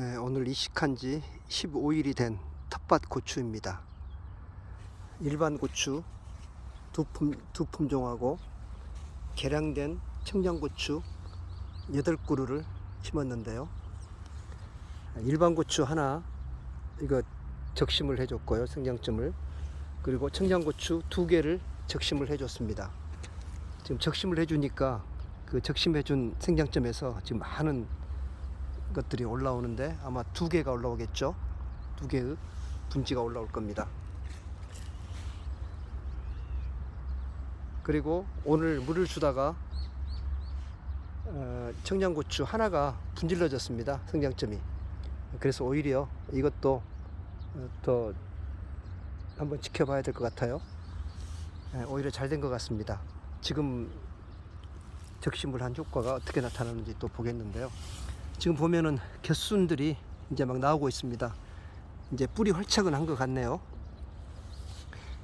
예, 오늘 이식한 지 15일이 된 텃밭 고추입니다. 일반 고추 두, 품, 두 품종하고 개량된 청양고추 8그루를 심었는데요. 일반 고추 하나 이거 적심을 해줬고요. 생장점을 그리고 청양고추 두 개를 적심을 해줬습니다. 지금 적심을 해주니까 그 적심해준 생장점에서 지금 많은 것들이 올라오는데 아마 두 개가 올라오겠죠. 두 개의 분지가 올라올 겁니다. 그리고 오늘 물을 주다가 어, 청양고추 하나가 분질러졌습니다. 성장점이. 그래서 오히려 이것도 어, 더 한번 지켜봐야 될 것 같아요. 예, 오히려 잘 된 것 같습니다. 지금 적심을 한 효과가 어떻게 나타나는지 또 보겠는데요. 지금 보면은 개순들이 이제 막 나오고 있습니다. 이제 뿌리 활착은 한 것 같네요.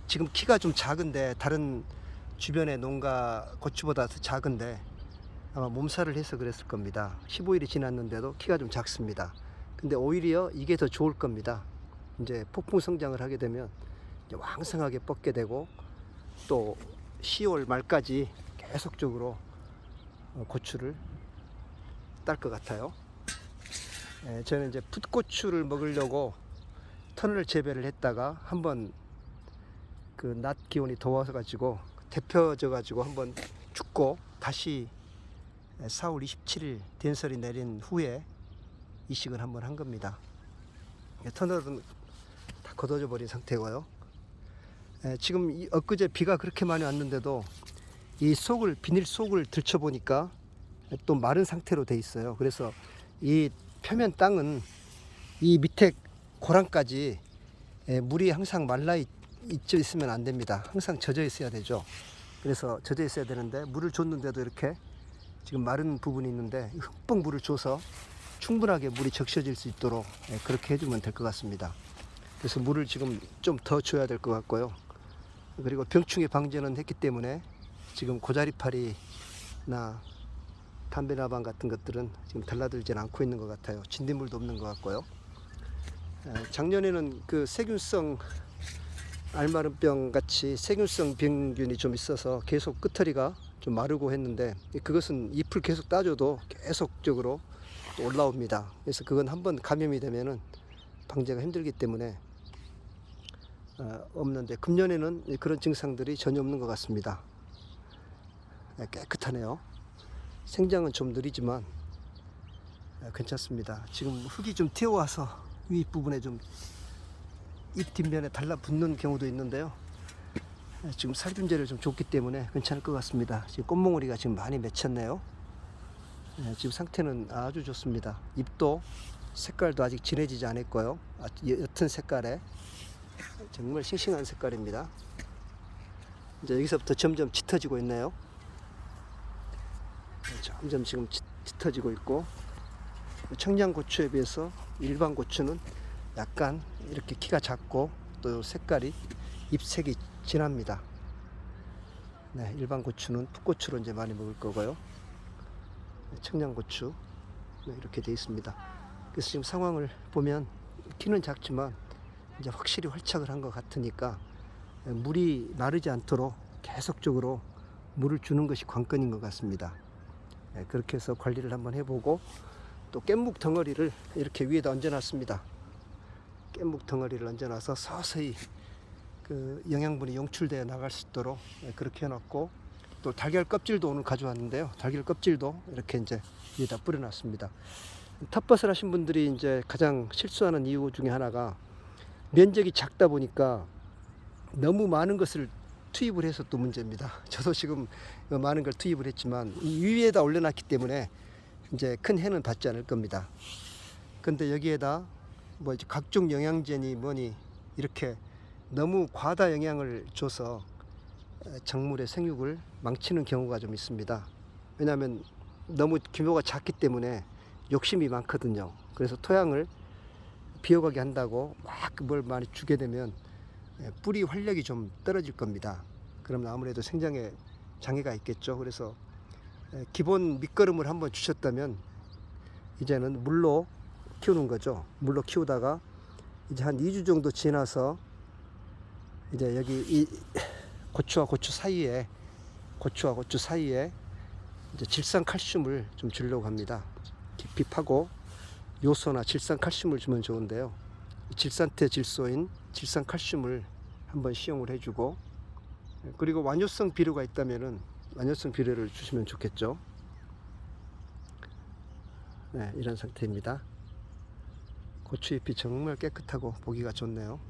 지금 키가 좀 작은데 다른 주변의 농가 고추보다 더 작은데 아마 몸살을 해서 그랬을 겁니다. 15일이 지났는데도 키가 좀 작습니다. 근데 오히려 이게 더 좋을 겁니다. 이제 폭풍 성장을 하게 되면 왕성하게 뻗게 되고 또 10월 말까지 계속적으로 어, 고추를 딸 것 같아요. 예, 저는 이제 풋고추를 먹으려고 터널 재배를 했다가 한번 그 낮 기온이 더워서 가지고 데펴져 가지고 한번 죽고 다시 4월 27일 den설이 내린 후에 이식을 한번 한 겁니다. 예, 터널은 다 걷어져 버린 상태고요. 예, 지금 이 엊그제 비가 그렇게 많이 왔는데도 이 속을 비닐 속을 들춰 보니까 또 마른 상태로 돼 있어요. 그래서 이 표면 땅은 이 밑에 고랑까지 예, 물이 항상 말라 있, 있 있으면 안 됩니다. 항상 젖어 있어야 되죠. 그래서 젖어 있어야 되는데 물을 줬는데도 이렇게 지금 마른 부분이 있는데 흠뻑 물을 줘서 충분하게 물이 적셔질 수 있도록 예, 그렇게 해주면 될 것 같습니다. 그래서 물을 지금 좀 더 줘야 될 것 같고요. 그리고 병충해 방제는 했기 때문에 지금 고자리파리나 담배나방 같은 것들은 지금 달라들지 않고 있는 것 같아요. 진딧물도 없는 것 같고요. 에, 작년에는 그 세균성 알마름병 같이 세균성 병균이 좀 있어서 계속 끄터리가 좀 마르고 했는데 그것은 잎을 계속 따줘도 계속적으로 또 올라옵니다. 그래서 그건 한번 감염이 되면은 방제가 힘들기 때문에 어, 없는데 금년에는 그런 증상들이 전혀 없는 것 같습니다. 네, 깨끗하네요. 생장은 좀 느리지만 네, 괜찮습니다. 지금 흙이 좀 튀어와서 윗 부분에 좀 잎 뒷면에 달라붙는 경우도 있는데요. 네, 지금 살균제를 좀 줬기 때문에 괜찮을 것 같습니다. 지금 꽃몽우리가 지금 많이 맺혔네요. 네, 지금 상태는 아주 좋습니다. 잎도 색깔도 아직 진해지지 않았고요. 아, 옅은 색깔에 정말 싱싱한 색깔입니다. 이제 여기서부터 점점 짙어지고 있네요. 네, 점점 지금 짙- 짙어지고 있고 청양고추에 비해서 일반 고추는 약간 이렇게 키가 작고 또 색깔이 잎색이 진합니다. 네, 일반 고추는 풋고추로 이제 많이 먹을 거고요. 네, 청양고추 네, 이렇게 돼 있습니다. 그래서 지금 상황을 보면 키는 작지만 이제 확실히 활착을 한 것 같으니까 물이 마르지 않도록 계속적으로 물을 주는 것이 관건인 것 같습니다. 예, 그렇게 해서 관리를 한번 해보고 또 깻묵 덩어리를 이렇게 위에다 얹어놨습니다. 깻묵 덩어리를 얹어놔서 서서히 그 영양분이 용출되어 나갈 수 있도록 예, 그렇게 해놨고 또 달걀 껍질도 오늘 가져왔는데요. 달걀 껍질도 이렇게 이제 위에다 뿌려놨습니다. 텃밭을 하신 분들이 이제 가장 실수하는 이유 중에 하나가 면적이 작다 보니까 너무 많은 것을 투입을 해서 또 문제입니다. 저도 지금 많은 걸 투입을 했지만 이 위에다 올려놨기 때문에 이제 큰 해는 받지 않을 겁니다. 근데 여기에다 뭐 이제 각종 영양제니 뭐니 이렇게 너무 과다 영향을 줘서 작물의 생육을 망치는 경우가 좀 있습니다. 왜냐하면 너무 규모가 작기 때문에 욕심이 많거든요. 그래서 토양을 비어가게 한다고 막 뭘 많이 주게 되면 예, 뿌리 활력이 좀 떨어질 겁니다. 그러면 아무래도 생장에 장애가 있겠죠. 그래서 예, 기본 밑거름을 한번 주셨다면 이제는 물로 키우는 거죠. 물로 키우다가 이제 한 2주 정도 지나서 이제 여기 이 고추와 고추 사이에 고추와 고추 사이에 이제 질산 칼슘을 좀 주려고 합니다. 깊이 파고 요소나 질산 칼슘을 주면 좋은데요. 이 질산태 질소인 질산 칼슘을 한번 시용을 해주고 그리고 완효성 비료가 있다면은 완효성 비료를 주시면 좋겠죠. 네, 이런 상태입니다. 고추잎이 정말 깨끗하고 보기가 좋네요.